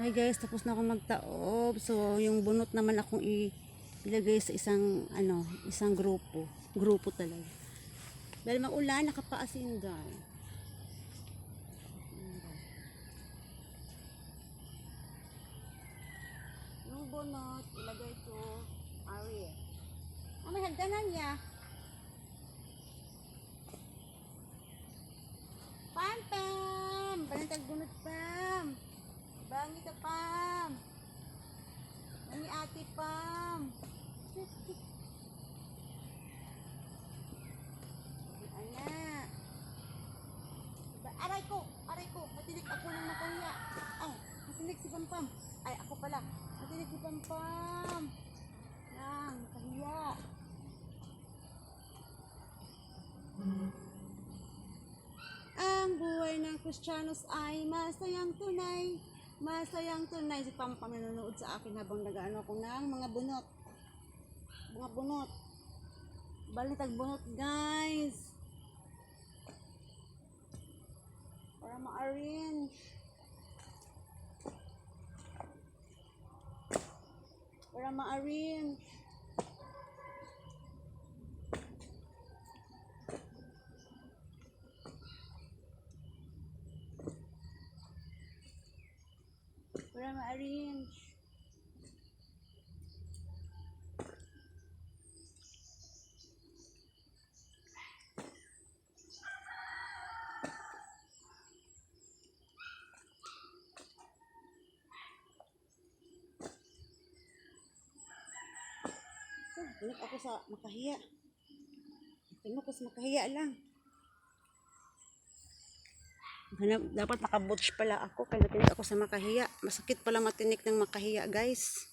Hi guys, tapos na ako magtaob. So, yung bunot naman akong ilagay sa isang, ano, isang grupo. Grupo talaga. Dahil maulan, nakapaasin guys. Yung bunot, ilagay ko, ari. Ah, may hagdanan niya. Pam, pam! Balantag bunot, pam! Bangi ka, pam! Bangi ate, pam! Ana! Ba- Aray ko! Aray ko! Matinig ako ng makahiya! Ay! Matinig si Pampam! Ay, ako pala! Matinig si Pampam! Nang, makahiya! Ang buhay ng Kristiyanos ay masayang tunay. Masayang tunay. Si Pampam nanonood sa akin habang nag-ano ako ng mga bunot. Mga bunot. Balitag bunot, guys. Para ma-arrange. Para ma-arrange. Para ma-arrange. Oh, Tinok ako sa makahiya. Tinok ako sa makahiya lang. Dapat nakabutch pala ako kaya natinik ako sa makahiya. Masakit pala matinik ng makahiya guys.